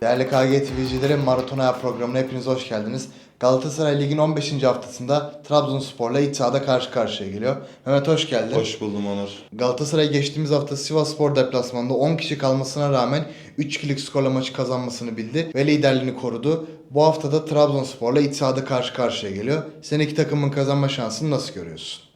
Değerli KG TV'cilerin Maraton Hayat programına hepiniz hoş geldiniz. Galatasaray Lig'in 15. haftasında Trabzonspor'la iç sahada karşı karşıya geliyor. Mehmet hoş geldin. Hoş buldum Onur. Galatasaray geçtiğimiz hafta Sivasspor deplasmanında 10 kişi kalmasına rağmen 3-2'lik skorla maçı kazanmasını bildi ve liderliğini korudu. Bu hafta da Trabzonspor'la iç sahada karşı karşıya geliyor. Sen iki takımın kazanma şansını nasıl görüyorsun?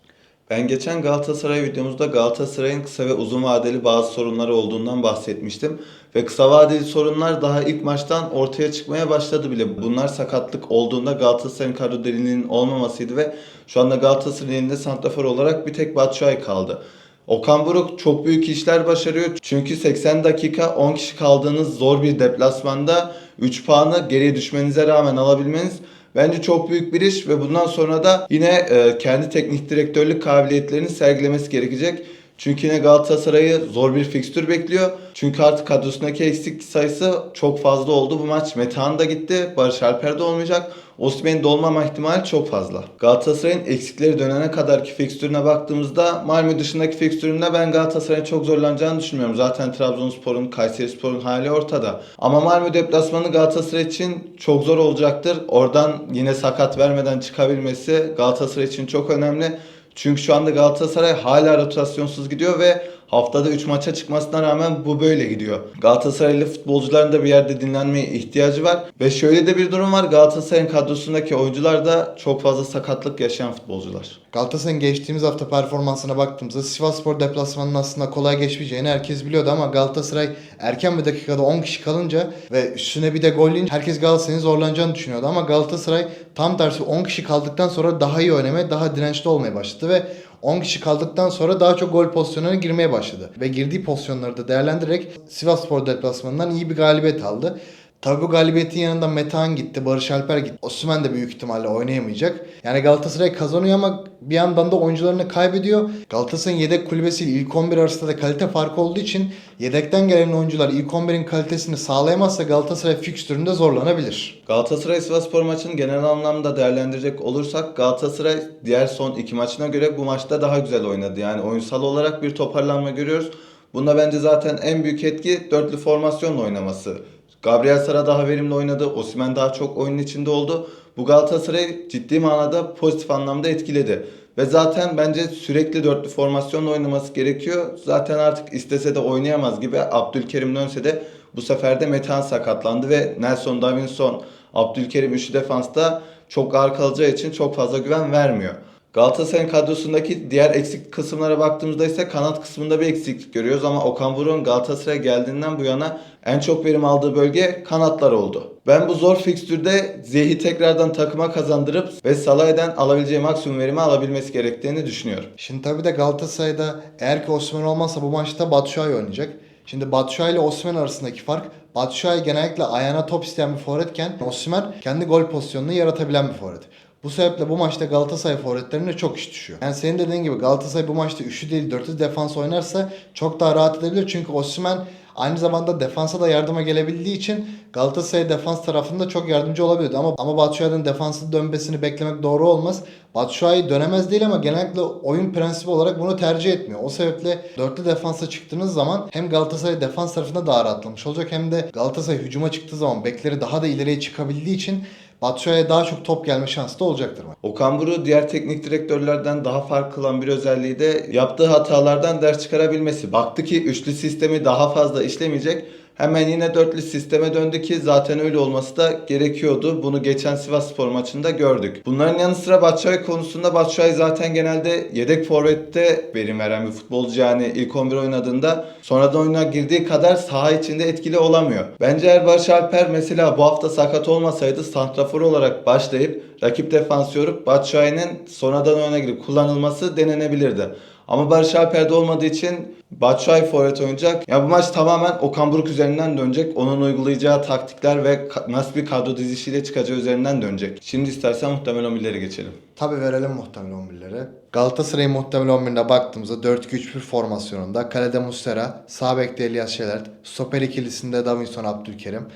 Ben geçen Galatasaray videomuzda Galatasaray'ın kısa ve uzun vadeli bazı sorunları olduğundan bahsetmiştim. Ve kısa vadeli sorunlar daha ilk maçtan ortaya çıkmaya başladı bile. Bunlar sakatlık olduğunda Galatasaray'ın kadro derinliğinin olmamasıydı ve şu anda Galatasaray'ın elinde santrafor olarak bir tek Batshuayi kaldı. Okan Buruk çok büyük işler başarıyor. Çünkü 80 dakika 10 kişi kaldığınız zor bir deplasmanda 3 puanı geriye düşmenize rağmen alabilmeniz Bence çok büyük bir iş ve bundan sonra da yine e, kendi teknik direktörlük kabiliyetlerini sergilemesi gerekecek. Çünkü yine Galatasaray'ı zor bir fikstür bekliyor. Çünkü artık kadrosundaki eksik sayısı çok fazla oldu. Bu maç Metehan da gitti. Barış Alper de olmayacak. Osimhen'in de ihtimali çok fazla. Galatasaray'ın eksikleri dönene kadarki fikstürüne baktığımızda Malmö dışındaki fikstüründe ben Galatasaray'ın çok zorlanacağını düşünmüyorum. Zaten Trabzonspor'un, Kayserispor'un hali ortada. Ama Malmö deplasmanı Galatasaray için çok zor olacaktır. Oradan yine sakat vermeden çıkabilmesi Galatasaray için çok önemli. Çünkü şu anda Galatasaray hala rotasyonsuz gidiyor ve haftada 3 maça çıkmasına rağmen bu böyle gidiyor. Galatasaraylı futbolcuların da bir yerde dinlenmeye ihtiyacı var. Ve şöyle de bir durum var. Galatasaray'ın kadrosundaki oyuncular da çok fazla sakatlık yaşayan futbolcular. Galatasaray'ın geçtiğimiz hafta performansına baktığımızda Sivasspor deplasmanının aslında kolay geçmeyeceğini herkes biliyordu ama Galatasaray erken bir dakikada 10 kişi kalınca ve üstüne bir de gol yiyince herkes Galatasaray'ın zorlanacağını düşünüyordu ama Galatasaray tam tersi 10 kişi kaldıktan sonra daha iyi oynamaya, daha dirençli olmaya başladı ve 10 kişi kaldıktan sonra daha çok gol pozisyonlarına girmeye başladı. Ve girdiği pozisyonları da değerlendirerek Sivasspor deplasmanından iyi bir galibiyet aldı. Tabi bu galibiyetin yanında Metehan gitti, Barış Alper gitti. Osimhen de büyük ihtimalle oynayamayacak. Yani Galatasaray kazanıyor ama bir yandan da oyuncularını kaybediyor. Galatasaray'ın yedek kulübesiyle ilk 11 arasında da kalite farkı olduğu için yedekten gelen oyuncular ilk 11'in kalitesini sağlayamazsa Galatasaray fikstüründe zorlanabilir. Galatasaray Sivasspor maçını genel anlamda değerlendirecek olursak Galatasaray diğer son iki maçına göre bu maçta daha güzel oynadı. Yani oyunsal olarak bir toparlanma görüyoruz. Bunda bence zaten en büyük etki dörtlü formasyonla oynaması. Gabriel Sara daha verimli oynadı. Osimhen daha çok oyunun içinde oldu. Bu Galatasaray'ı ciddi manada pozitif anlamda etkiledi. Ve zaten bence sürekli dörtlü formasyonla oynaması gerekiyor. Zaten artık istese de oynayamaz gibi Abdülkerim dönse de bu sefer de Metehan sakatlandı ve Nelson Davinson, Abdülkerim üçlü defansta çok ağır kalacağı için çok fazla güven vermiyor. Galatasaray'ın kadrosundaki diğer eksik kısımlara baktığımızda ise kanat kısmında bir eksiklik görüyoruz ama Okan Buruk'un Galatasaray'a geldiğinden bu yana en çok verim aldığı bölge kanatlar oldu. Ben bu zor fikstürde Ziyech'i tekrardan takıma kazandırıp ve Salah'dan alabileceği maksimum verimi alabilmesi gerektiğini düşünüyorum. Şimdi tabi de Galatasaray'da eğer ki Osimhen olmazsa bu maçta Batshuayi oynayacak. Şimdi Batshuayi ile Osimhen arasındaki fark Batshuayi genellikle ayağına top isteyen bir forvetken Osimhen kendi gol pozisyonunu yaratabilen bir forvet. Bu sebeple bu maçta Galatasaray forvetlerine çok iş düşüyor. Yani senin dediğin gibi Galatasaray bu maçta 3'lü değil 4'lü defans oynarsa çok daha rahat edebilir. Çünkü Osimhen aynı zamanda defansa da yardıma gelebildiği için Galatasaray defans tarafında çok yardımcı olabilirdi. Ama ama Batshuayi'nin defansı dönmesini beklemek doğru olmaz. Batshuayi dönemez değil ama genellikle oyun prensibi olarak bunu tercih etmiyor. O sebeple dörtlü defansa çıktığınız zaman hem Galatasaray defans tarafında daha rahatlamış olacak hem de Galatasaray hücuma çıktığı zaman bekleri daha da ileriye çıkabildiği için Batshuayi'ye daha çok top gelme şansı da olacaktır. Okan Buruk diğer teknik direktörlerden daha fark kılan bir özelliği de yaptığı hatalardan ders çıkarabilmesi. Baktı ki üçlü sistemi daha fazla işlemeyecek. Hemen yine dörtlü sisteme döndü ki zaten öyle olması da gerekiyordu. Bunu geçen Sivas Spor maçında gördük. Bunların yanı sıra Batshuayi konusunda Batshuayi zaten genelde yedek forvette verim veren bir futbolcu. Yani ilk 11 oynadığında sonradan oyuna girdiği kadar saha içinde etkili olamıyor. Bence eğer Barış Alper mesela bu hafta sakat olmasaydı santrafor olarak başlayıp rakip defans yorup Batshuayi'nin sonradan oyuna girip kullanılması denenebilirdi. Ama Barış Alper'de olmadığı için Batshuayi forvet oynayacak. Ya bu maç tamamen Okan Buruk üzerinden dönecek. Onun uygulayacağı taktikler ve nasıl bir kadro dizisiyle çıkacağı üzerinden dönecek. Şimdi istersen muhtemel 11'lere geçelim. Tabi verelim muhtemel 11'leri. Galatasaray'ın muhtemel 11'ine baktığımızda 4-2-3-1 formasyonunda kalede Muslera, sağ bekte Elias Şelert, stoper ikilisinde Davinson Abdülkerim,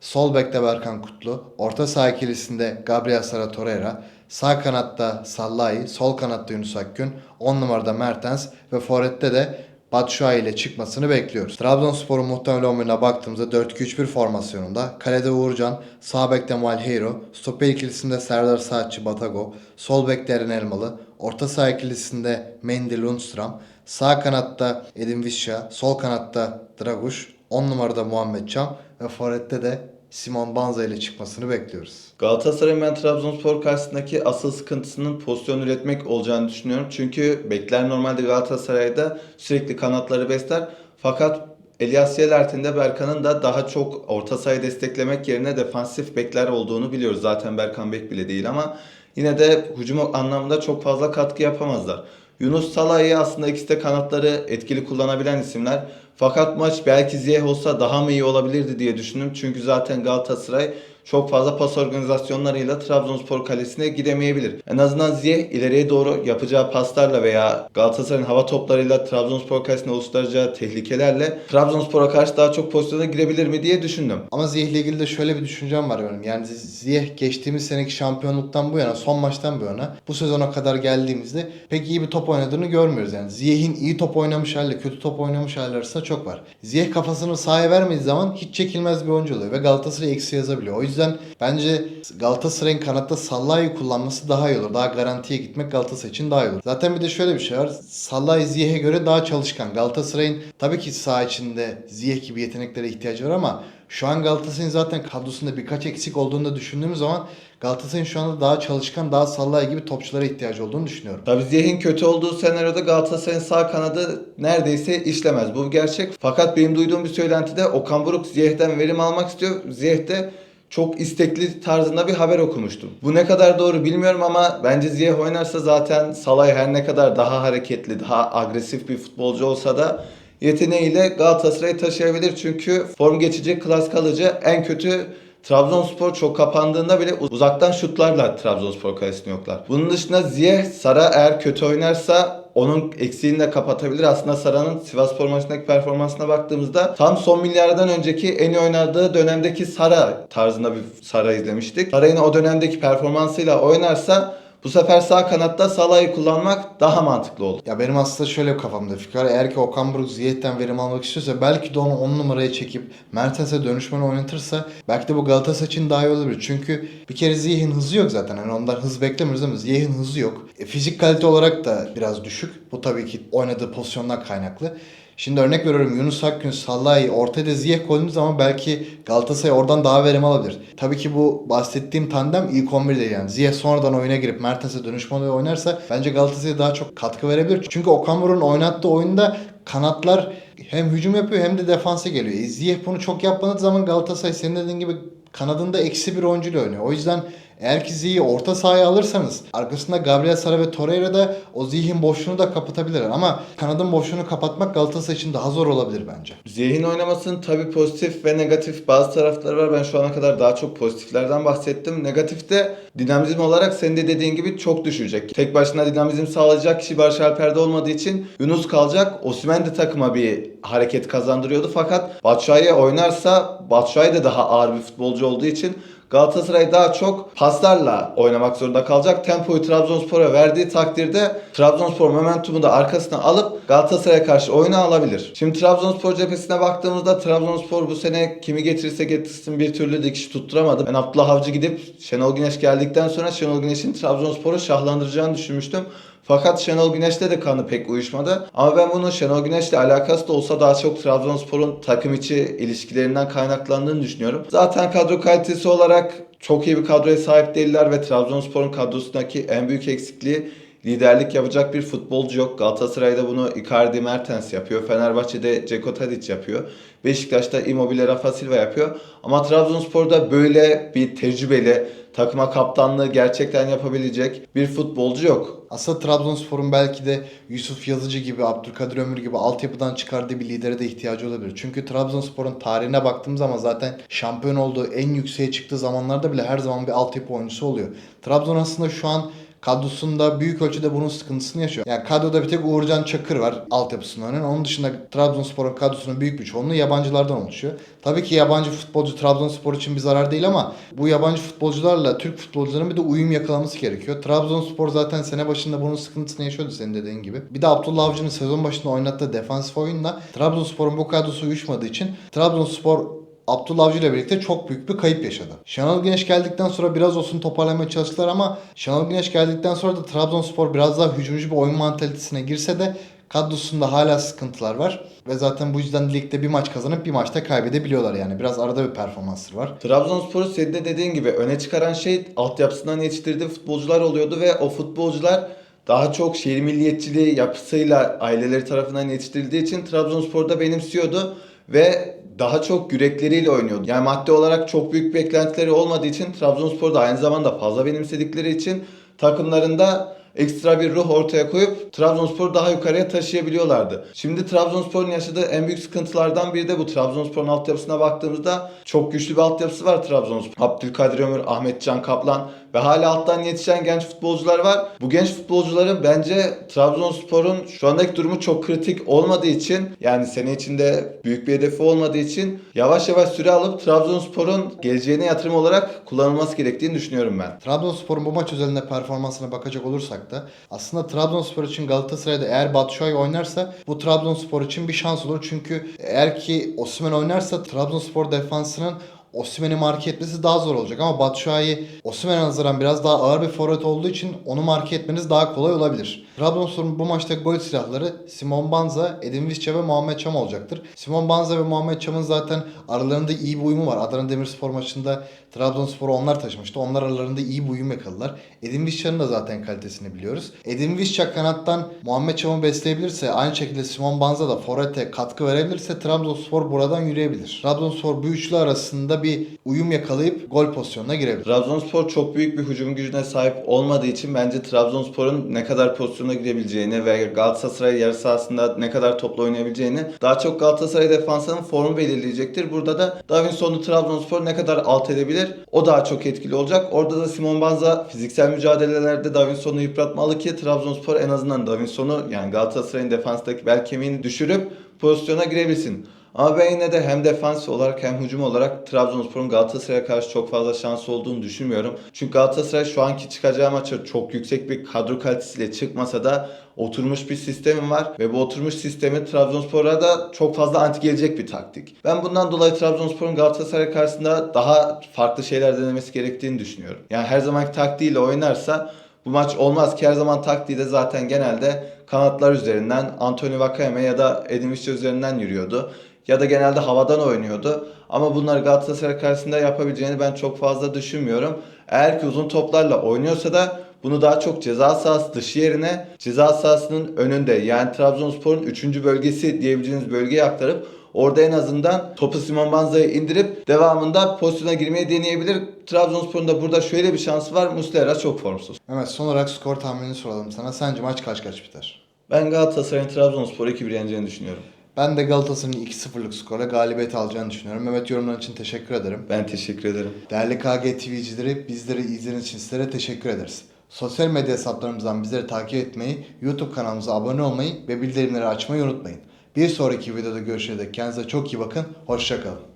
sol bekte Berkan Kutlu, orta saha ikilisinde Gabriel Sara Torreira, sağ kanatta Sallai, sol kanatta Yunus Akgün, 10 numarada Mertens ve forvette de Batshuayi ile çıkmasını bekliyoruz. Trabzonspor'un muhtemel 11'ine baktığımızda 4-2-3-1 formasyonunda kalede Uğurcan, sağ bekte Malheiro, stoper ikilisinde Serdar Saatçi Batago, sol bekte Eren Elmalı, orta saha ikilisinde Mendy Lundstram, sağ kanatta Edin Visca, sol kanatta Draguş, 10 numarada Muhammed Çam ve forvette de Simon Banza ile çıkmasını bekliyoruz. Galatasaray'ın ben Trabzonspor karşısındaki asıl sıkıntısının pozisyon üretmek olacağını düşünüyorum. Çünkü bekler normalde Galatasaray'da sürekli kanatları besler. Fakat Elias Yelert'in de Berkan'ın da daha çok orta sahayı desteklemek yerine defansif bekler olduğunu biliyoruz. Zaten Berkan bek bile değil ama yine de hücum anlamında çok fazla katkı yapamazlar. Yunus Salah'ı aslında ikisi de kanatları etkili kullanabilen isimler. Fakat maç belki Ziyeh olsa daha mı iyi olabilirdi diye düşündüm. Çünkü zaten Galatasaray çok fazla pas organizasyonlarıyla Trabzonspor kalesine gidemeyebilir. En azından Ziyeh ileriye doğru yapacağı paslarla veya Galatasaray'ın hava toplarıyla Trabzonspor kalesine oluşturacağı tehlikelerle Trabzonspor'a karşı daha çok pozisyona girebilir mi diye düşündüm. Ama Ziyeh ile ilgili de şöyle bir düşüncem var benim. Yani Ziyeh geçtiğimiz seneki şampiyonluktan bu yana, son maçtan bu yana bu sezona kadar geldiğimizde pek iyi bir top oynadığını görmüyoruz. Yani Ziyeh'in iyi top oynamış haliyle kötü top oynamış hali arasında çok var. Ziyeh kafasını sahaya vermediği zaman hiç çekilmez bir oyuncu oluyor ve Galatasaray eksi yazabiliyor. O yüzden bence Galatasaray'ın kanatta Sallai'yi kullanması daha iyi olur. Daha garantiye gitmek Galatasaray için daha iyi olur. Zaten bir de şöyle bir şey var. Sallai Ziyeh'e göre daha çalışkan. Galatasaray'ın tabii ki saha içinde Ziyeh gibi yeteneklere ihtiyacı var ama şu an Galatasaray'ın zaten kadrosunda birkaç eksik olduğunu da düşündüğümüz zaman Galatasaray'ın şu anda daha çalışkan, daha Sallai gibi topçulara ihtiyacı olduğunu düşünüyorum. Tabii Ziyeh'in kötü olduğu senaryoda Galatasaray'ın sağ kanadı neredeyse işlemez. Bu gerçek. Fakat benim duyduğum bir söylentide Okan Buruk Ziyeh'ten verim almak istiyor. Ziyeh de çok istekli tarzında bir haber okumuştum. Bu ne kadar doğru bilmiyorum ama bence Ziyeh oynarsa zaten Salay her ne kadar daha hareketli, daha agresif bir futbolcu olsa da yeteneğiyle Galatasaray'ı taşıyabilir. Çünkü form geçici, klas kalıcı en kötü Trabzonspor çok kapandığında bile uzaktan şutlarla Trabzonspor kalesini yoklar. Bunun dışında Ziyeh, Sara eğer kötü oynarsa onun eksiğini de kapatabilir. Aslında Sara'nın Sivasspor maçındaki performansına baktığımızda tam son milyardan önceki en iyi oynadığı dönemdeki Sara tarzında bir Sara izlemiştik. Sara yine o dönemdeki performansıyla oynarsa bu sefer sağ kanatta Salah'ı kullanmak daha mantıklı olur. Ya benim aslında şöyle kafamda fikir. Eğer ki Okan Buruk Ziyeh'ten verim almak istiyorsa belki de onu 10 numaraya çekip Mertens'e dönüşmeni oynatırsa belki de bu Galatasaray için daha iyi olabilir. Çünkü bir kere Ziyeh'in hızı yok zaten. Yani ondan hız beklemiyoruz ama Ziyeh'in hızı yok. E, fizik kalite olarak da biraz düşük. Bu tabii ki oynadığı pozisyondan kaynaklı. Şimdi örnek veriyorum Yunus Akgün, Sallai, ortaya Ziyech koyduğumuz zaman belki Galatasaray oradan daha verim alabilir. Tabii ki bu bahsettiğim tandem ilk 11 değil yani. Ziyech sonradan oyuna girip Mertens'e olayı oynarsa bence Galatasaray'a daha çok katkı verebilir. Çünkü Okan Buruk'un oynattığı oyunda kanatlar hem hücum yapıyor hem de defansa geliyor. E, Ziyech bunu çok yapmadığı zaman Galatasaray senin dediğin gibi kanadında eksi bir oyuncuyla oynuyor. O yüzden eğer ki Ziyech'i orta sahaya alırsanız arkasında Gabriel Sara ve Torreira da o Ziyech'in boşluğunu da kapatabilirler. Ama kanadın boşluğunu kapatmak Galatasaray için daha zor olabilir bence. Ziyeh'in oynamasının tabii pozitif ve negatif bazı tarafları var. Ben şu ana kadar daha çok pozitiflerden bahsettim. Negatifte dinamizm olarak senin de dediğin gibi çok düşecek. Tek başına dinamizm sağlayacak kişi Barış Alper'de olmadığı için Yunus kalacak. Osimhen de takıma bir hareket kazandırıyordu. Fakat Batshuayi oynarsa Batshuayi de daha ağır bir futbolcu olduğu için Galatasaray daha çok paslarla oynamak zorunda kalacak. Tempoyu Trabzonspor'a verdiği takdirde Trabzonspor momentumu da arkasına alıp Galatasaray'a karşı oyunu alabilir. Şimdi Trabzonspor cephesine baktığımızda Trabzonspor bu sene kimi getirirse getirsin bir türlü dikiş tutturamadı. Ben Abdullah Avcı gidip Şenol Güneş geldikten sonra Şenol Güneş'in Trabzonspor'u şahlandıracağını düşünmüştüm. Fakat Şenol Güneş'le de kanı pek uyuşmadı. Ama ben bunun Şenol Güneş'le alakası da olsa daha çok Trabzonspor'un takım içi ilişkilerinden kaynaklandığını düşünüyorum. Zaten kadro kalitesi olarak çok iyi bir kadroya sahip değiller ve Trabzonspor'un kadrosundaki en büyük eksikliği liderlik yapacak bir futbolcu yok. Galatasaray'da bunu Icardi Mertens yapıyor. Fenerbahçe'de Ceko Tadic yapıyor. Beşiktaş'ta Immobile Rafa Silva yapıyor. Ama Trabzonspor'da böyle bir tecrübeli takıma kaptanlığı gerçekten yapabilecek bir futbolcu yok. Aslında Trabzonspor'un belki de Yusuf Yazıcı gibi, Abdülkadir Ömür gibi altyapıdan çıkardığı bir lidere de ihtiyacı olabilir. Çünkü Trabzonspor'un tarihine baktığım zaman zaten şampiyon olduğu en yükseğe çıktığı zamanlarda bile her zaman bir altyapı oyuncusu oluyor. Trabzon aslında şu an kadrosunda büyük ölçüde bunun sıkıntısını yaşıyor. Yani kadroda bir tek Uğurcan Çakır var altyapısından önen. Onun dışında Trabzonspor'un kadrosunun büyük bir çoğunluğu yabancılardan oluşuyor. Tabii ki yabancı futbolcu Trabzonspor için bir zarar değil ama bu yabancı futbolcularla Türk futbolcuların bir de uyum yakalaması gerekiyor. Trabzonspor zaten sene başında bunun sıkıntısını yaşıyordu senin dediğin gibi. Bir de Abdullah Avcı'nın sezon başında oynattığı defansif oyunla Trabzonspor'un bu kadrosu uyuşmadığı için Trabzonspor Abdullah Avcı ile birlikte çok büyük bir kayıp yaşadı. Şenol Güneş geldikten sonra biraz olsun toparlamaya çalıştılar ama Şenol Güneş geldikten sonra da Trabzonspor biraz daha hücumcu bir oyun mantalitesine girse de kadrosunda hala sıkıntılar var. Ve zaten bu yüzden ligde bir maç kazanıp bir maçta kaybedebiliyorlar yani. Biraz arada bir performansları var. Trabzonspor'u senin de dediğin gibi öne çıkaran şey altyapısından yetiştirdiği futbolcular oluyordu ve o futbolcular daha çok şehir milliyetçiliği yapısıyla aileleri tarafından yetiştirildiği için Trabzonspor'da benimsiyordu ve daha çok yürekleriyle oynuyordu. Yani maddi olarak çok büyük beklentileri olmadığı için Trabzonspor'da aynı zamanda fazla benimsedikleri için takımlarında ekstra bir ruh ortaya koyup Trabzonspor'u daha yukarıya taşıyabiliyorlardı. Şimdi Trabzonspor'un yaşadığı en büyük sıkıntılardan biri de bu. Trabzonspor'un altyapısına baktığımızda çok güçlü bir altyapısı var Trabzonspor. Abdülkadir Ömür, Ahmet Can Kaplan ve hala alttan yetişen genç futbolcular var. Bu genç futbolcuların bence Trabzonspor'un şu andaki durumu çok kritik olmadığı için yani sene içinde büyük bir hedefi olmadığı için yavaş yavaş süre alıp Trabzonspor'un geleceğine yatırım olarak kullanılması gerektiğini düşünüyorum ben. Trabzonspor'un bu maç özelinde performansına bakacak olursak da aslında Trabzonspor için Galatasaray'da eğer Batshuayi oynarsa bu Trabzonspor için bir şans olur. Çünkü eğer ki Osimhen oynarsa Trabzonspor defansının Osimhen'i marke etmesi daha zor olacak ama Batshuayi Osimhen'e nazaran biraz daha ağır bir forvet olduğu için onu marke etmeniz daha kolay olabilir. Trabzonspor'un bu maçta gol silahları Simon Banza, Edin Visca ve Muhammed Çam olacaktır. Simon Banza ve Muhammed Çam'ın zaten aralarında iyi bir uyumu var. Adana Demirspor maçında Trabzonspor'u onlar taşımıştı. Onlar aralarında iyi bir uyum yakaladılar. Edin Visca'nın da zaten kalitesini biliyoruz. Edin Visca kanattan Muhammed Çam'ı besleyebilirse aynı şekilde Simon Banza da forvete katkı verebilirse Trabzonspor buradan yürüyebilir. Trabzonspor bu üçlü arasında bir uyum yakalayıp gol pozisyonuna girebilir. Trabzonspor çok büyük bir hücum gücüne sahip olmadığı için bence Trabzonspor'un ne kadar pozisyona girebileceğini ve Galatasaray yarı sahasında ne kadar topla oynayabileceğini daha çok Galatasaray defansının formu belirleyecektir. Burada da Davinson'u Trabzonspor ne kadar alt edebilir o daha çok etkili olacak. Orada da Simon Banza fiziksel mücadelelerde Davinson'u yıpratmalı ki Trabzonspor en azından Davinson'u yani Galatasaray'ın defanstaki bel kemiğini düşürüp pozisyona girebilsin. Ama ben yine de hem defans olarak hem hücum olarak Trabzonspor'un Galatasaray'a karşı çok fazla şansı olduğunu düşünmüyorum. Çünkü Galatasaray şu anki çıkacağı maça çok yüksek bir kadro kalitesiyle çıkmasa da oturmuş bir sistemi var ve bu oturmuş sistemi Trabzonspor'a da çok fazla anti gelecek bir taktik. Ben bundan dolayı Trabzonspor'un Galatasaray karşısında daha farklı şeyler denemesi gerektiğini düşünüyorum. Yani her zamanki taktiğiyle oynarsa bu maç olmaz ki her zaman taktiği de zaten genelde kanatlar üzerinden Anthony Vakayeme ya da Edin Visca üzerinden yürüyordu ya da genelde havadan oynuyordu. Ama bunları Galatasaray karşısında yapabileceğini ben çok fazla düşünmüyorum. Eğer ki uzun toplarla oynuyorsa da bunu daha çok ceza sahası dışı yerine ceza sahasının önünde yani Trabzonspor'un 3. bölgesi diyebileceğiniz bölgeye aktarıp orada en azından topu Simon Banza'ya indirip devamında pozisyona girmeyi deneyebilir. Trabzonspor'un da burada şöyle bir şansı var. Muslera çok formsuz. Mehmet son olarak skor tahminini soralım sana. Sence maç kaç kaç biter? Ben Galatasaray'ın Trabzonspor'u 2-1 yeneceğini düşünüyorum. Ben de Galatasaray'ın 2-0'lık skorla galibiyet alacağını düşünüyorum. Mehmet yorumların için teşekkür ederim. Ben teşekkür ederim. Değerli KG TV'cileri bizleri izlediğiniz için sizlere teşekkür ederiz. Sosyal medya hesaplarımızdan bizleri takip etmeyi, YouTube kanalımıza abone olmayı ve bildirimleri açmayı unutmayın. Bir sonraki videoda görüşene dek kendinize çok iyi bakın. Hoşçakalın.